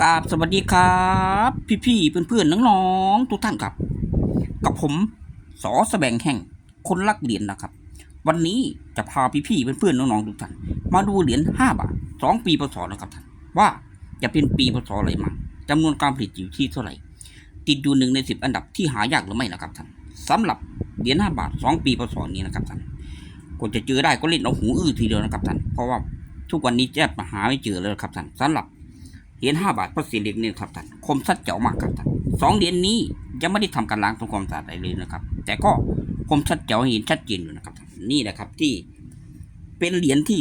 กราบสวัสดีครับ พี่ๆเพื่อนๆน้องๆทุกท่านครับ กับผมสอแสบงแห่งคนรักเหรียญนะครับ วันนี้จะพาพี่ๆเพื่อนๆน้องๆทุกท่านมาดูเหรียญ5บาท2ปีพศนะครับท่านว่าจะเป็นปีพศอะไรมั่งจำนวนการผลิตอยู่ที่เท่าไหร่ ติดอยู่หนึ่งในสิบอันดับที่หายากหรือไม่นะครับท่านสำหรับเหรียญ5บาท2ปีพศนี้นะครับท่านคนจะเจอได้ก็เล่นเอาหูอื้อทีเดียวนะครับท่านเพราะว่าทุกวันนี้แจ๊บหาไม่เจอเลยครับท่านสำหรับ เหรียญห้าบาทพระศิลิกนี่ครับท่านคมชัดเจ๋วมากครับท่านสองเหรียญนี้ยังไม่ได้ทำการล้างทำความสะอาดอะไรเลยนะครับ แต่ก็คมชัดเจ๋วเห็นชัดเจนอยู่นะครับท่านนี่แหละครับที่เป็นเหรียญที่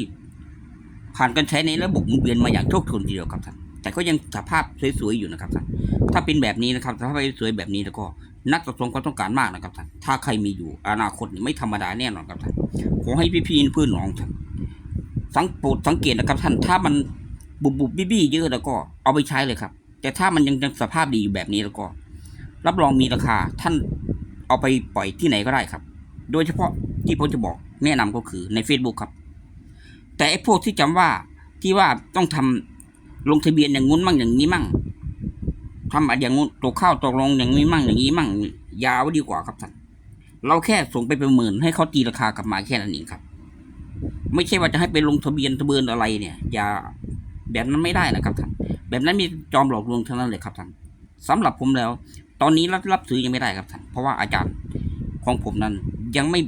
ผ่านการใช้ในระบบหมุนเวียนมาอย่างโชคชนทีเดียวครับท่านแต่ก็ยังสภาพสวยๆอยู่นะครับท่านถ้าเป็นแบบนี้นะครับถ้าไปสวยแบบนี้แล้วก็นักสะสมก็ต้องการมากนะครับท่านถ้าใครมีอยู่อนาคตไม่ธรรมดาแน่นอนครับท่านขอให้พี่ๆเพื่อนน้องท่านสังโปรดสังเกตนะครับท่านถ้ามัน บุบบุบบี้บี้เยอะแล้วก็เอาไปใช้เลยครับ แต่ถ้ามันยังสภาพดีอยู่แบบนี้แล้วก็ รับรองมีราคาท่านเอาไปปล่อยที่ไหนก็ได้ครับ โดยเฉพาะที่ผมจะบอกแนะนำก็คือใน Facebook ครับ แต่ไอ้พวกที่จำว่าที่ว่าต้องทำลงทะเบียนอย่างงู้นมั่งอย่างนี้มั่งทำอะไรอย่างงู้นตกข้าวตกลงอย่างนี้มั่งอย่างนี้มั่ง ยาวดีกว่าครับท่านเราแค่ส่งไปเประเมินให้เขาตีราคากลับมาแค่นั้นเองครับ ไม่ใช่ว่าจะให้ไปลงทะเบียนทะเบียนอะไรเนี่ย อย่า แบบนั้นไม่ได้นะครับท่านแบบนั้นมีจอมหลอกลวงทั้งนั้นเลยครับท่านสำหรับผมแล้ว ตอนนี้รับรับซื้อยังไม่ได้ครับท่านเพราะว่าอาจารย์ของผมนั้นยังไม่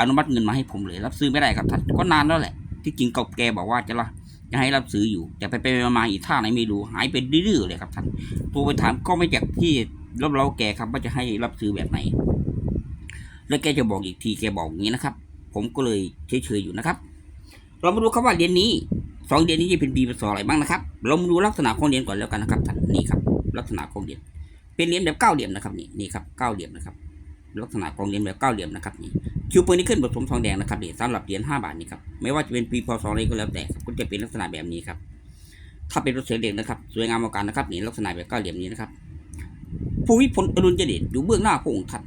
อนุมัติเงินมาให้ผมเลย รับซื้อไม่ได้ครับท่านก็นานแล้วแหละ ที่จริงกับแกบอกว่าจะละจะให้รับซื้ออยู่แต่ไปไปมาอีกท่าไหนไม่รู้หายไปดื้อเลยครับท่านโทรไปถามก็ไม่จากที่รับเราแกครับว่าจะให้รับซื้อแบบไหน แล้วแกจะบอกอีกทีแกบอกอย่างนี้นะครับ ผมก็เลยเฉยๆอยู่นะครับ เรามาดูครับว่าเรียญนี้ สองเหรียญนี้จะเป็นปีพศอะไรบ้างนะครับ เรามาดูลักษณะของเหรียญก่อนแล้วกันนะครับท่านนี่ครับ ลักษณะของเหรียญเป็นเหรียญแบบเก้าเหลี่ยมนะครับนี่นี่ครับเก้าเหลี่ยมนะครับ ลักษณะของเหรียญแบบเก้าเหลี่ยมนะครับนี่คิวปืนนี้ขึ้นผสมทองแดงนะครับนี่สำหรับเหรียญห้าบาทนี่ครับไม่ว่าจะเป็นปีพศอะไรก็แล้วแต่ก็จะเป็นลักษณะแบบนี้ครับ ถ้าเป็นรถเสียเหล็กนะครับ สวยงามอนกันนะครับนี่ลักษณะแบบเก้าเหลี่ยมนี้นะครับภูมิพลอดุลยเดชอยู่เบื้องหน้าพระองค์ท่าน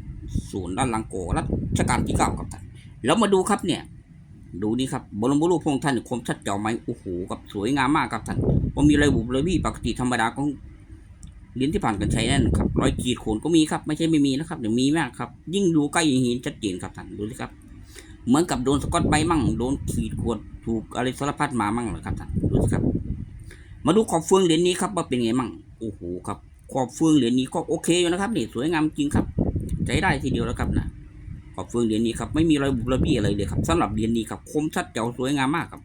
ส่วนด้านหลังโกรัชกาลที่เก้าครับท่านแล้วมาดูครับเนี่ย ดูนี่ครับบรมบุรุษพงค์ท่านคมชัดเจ๋วไหมโอ้โหกับสวยงามมากครับท่านว่ามีรอยบุบรอยบี้ปกติธรรมดาของเหรียญที่ผ่านการใช้นั่นครับรอยขีดโขนก็มีครับไม่ใช่ไม่มีนะครับเดี๋ยวมีมากครับ ยิ่งดูใกล้ยิ่งเห็นชัดเจนครับท่านดูสิครับ เหมือนกับโดนสกอตไบมั่งโดนขีดข่วนถูกอะไรสารพัดมามั่งเลยครับท่านดูสิครับ มาดูขอบเฟืองเหรียญนี้ครับว่าเป็นไงมั่งโอ้โหครับขอบเฟืองเหรียญนี้ก็โอเคอยู่นะครับนี่สวยงามจริงครับ ใช้ได้ทีเดียวแล้วครับนะ ขอบเฟืองเหรียญนี้ครับไม่มีรอยบุบระบี้อะไรเลยครับสำหรับเหรียญนี้ครับคมชัดแจ๋วสวยงามมากครับ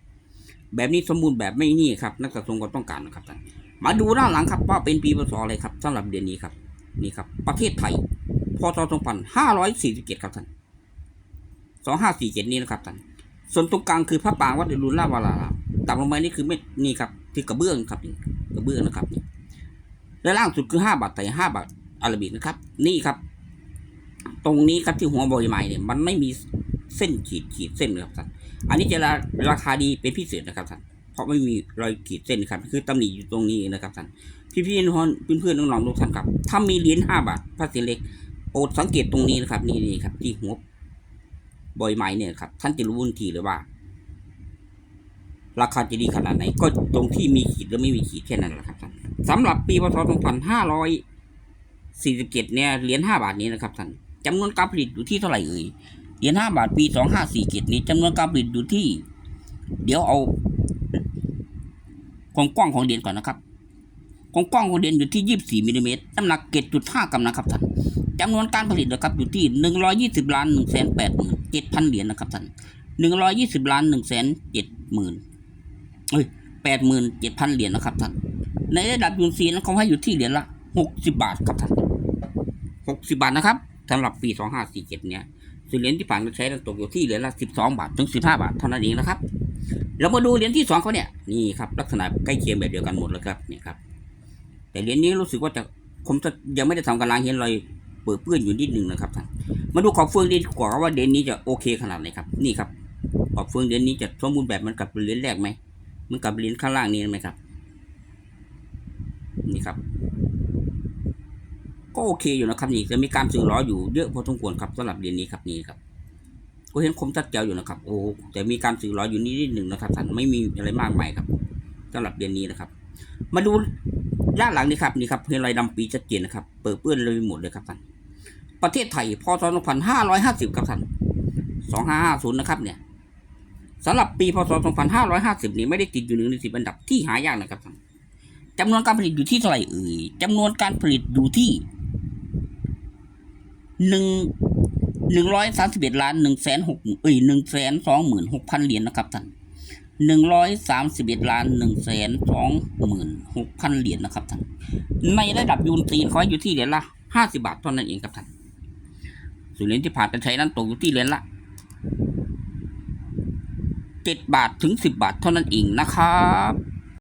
แบบนี้สมบูรณ์แบบไม่นี่ครับนักสะสมก็ต้องการนะครับท่านมาดูด้านหลังครับว่าเป็นปีพศอะไรครับสำหรับเหรียญนี้ครับนี่ครับ ประเทศไทยพศ2547ครับท่าน2547 นี้นะครับท่านส่วนตรงกลางคือพระปรางวัดรุณราวาราต่ำลงมานี่คือไม่นี่ครับที่กระเบื้องครับกระเบื้องนะครับและล่างสุดคือห้าบาทไทยห้าบาทอาราบิกนะครับ นี่ครับ ตรงนี้ครับที่หัวบอยไม้เนี่ยมันไม่มีเส้นขีดขีดเส้นเลยครับท่านอันนี้จะราคาดีเป็นพิเศษนะครับท่านเพราะไม่มีรอยขีดเส้นครับ คือตำหนิอยู่ตรงนี้นะครับท่านพี่พี่น้องเพื่อนๆน้องๆทุกท่านครับ ถ้ามีเหรียญห้าบาทพระเศษเล็กโปรดสังเกตตรงนี้นะครับนี่นี่ครับ ที่หัวบอยไม้เนี่ยครับ ท่านจะรู้ทันทีเลยว่า ราคาจะดีขนาดไหน ก็ตรงที่มีขีดหรือไม่มีขีดแค่นั้นแหละครับท่านสำหรับปีพศ2547เนี่ยเหรียญ5บาทนี้นะครับท่าน จำนวนการผลิตอยู่ที่เท่าไหร่เอ่ยเหรียญ5บาทปี2547นี้จำนวนการผลิตอยู่ที่ เดี๋ยวเอาความกว้างของเหรียญก่อนนะครับความกว้างของเหรียญอยู่ที่24มิลลิเมตรน้ำหนัก7.5กรัมนะครับท่านจำนวนการผลิตนะครับอยู่ที่120ล้าน1 8 7 0 0 0เจ็ดพันเหรียญนะครับท่าน120ล้าน1 7 0 0 0เจ็ดหมื่นเอ้ยแปดหมื่นเจ็ดพันเหรียญนะครับท่านในระดับยูนซีนั้นเขาให้อยู่ที่เหรียญละหกสิบบาทครับท่านหกสิบบาทนะครับ สำหรับปีสองห้าสี่เนี่ยส่วนเหรียญที่ผ่านการใช้นั้นตกอยู่ที่เหรียญละสิบาทถึงสิบาทเท่านั้นเองนะครับ เรามาดูเหรียญที่สองเขาเนี่ยนี่ครับลักษณะใกล้เคียงแบบเดียวกันหมดเลยครับเนี่ยครับ แต่เหรียญนี้รู้สึกว่าจะผมจะยังไม่ได้ทำการล้างเห็นรอยเปื้อนเปื้อนอยู่นิดหนึ่งนะครับท่านมาดูขอบเฟืองดีกว่าว่าเหรียญนี้จะโอเคขนาดไหนครับนี่ครับขอบเฟืองเหรียญนี้จะสมบูรณ์แบบเหมันกับเหรียญแรกไหมมันกับเหรียญข้างล่างนี้ไหมครับนี่ครับ ก็โอเคอยู่นะครับนี่จะมีการสื่อล้ออยู่เยอะพอสมควรครับสำหรับเหรียญนี้ครับนี่ครับก็เห็นคมชัดเจวอยู่นะครับ โอ้แต่มีการสื่อล้ออยู่นิดหนึ่งนะครับท่านไม่มีอะไรมากมายครับสำหรับเหรียญนี้นะครับ มาดูด้านหลังนี่ครับนี่ครับเห็นรอยดำปีชัดเจนนะครับ เปิดเปื้อนเลยหมดเลยครับท่านประเทศไทยพศ2550ครับท่าน2550นะครับเนี่ยสำหรับปีพศ2550 นี้ไม่ได้ติดอยู่หนึ่งในสิบอันดับที่หายากนะครับท่านจำนวนการผลิตอยู่ที่เท่าไหร่เอ่ยจำนวนการผลิตอยู่ที่ หนึ่งหนึ่งร้อยสามสิบเอ็ดล้านหนึ่งแสนหกเอ้ยหนึ่งแสนสองหมื่นหกพันเหรียญนะครับท่านหนึ่งร้อยสามสิบเอ็ดล้านหนึ่งแสนสองหมื่นหกพันเหรียญนะครับท่านในระดับยูนตีนเขาอยู่ที่เหรียญละห้าสิบาทเท่านั้นเองครับท่านส่วนเหรียญที่ผ่านการใช้นั้นตกอยู่ที่เหรียญละเจ็ดบาทถึงสิบบาทเท่านั้นเองนะครับ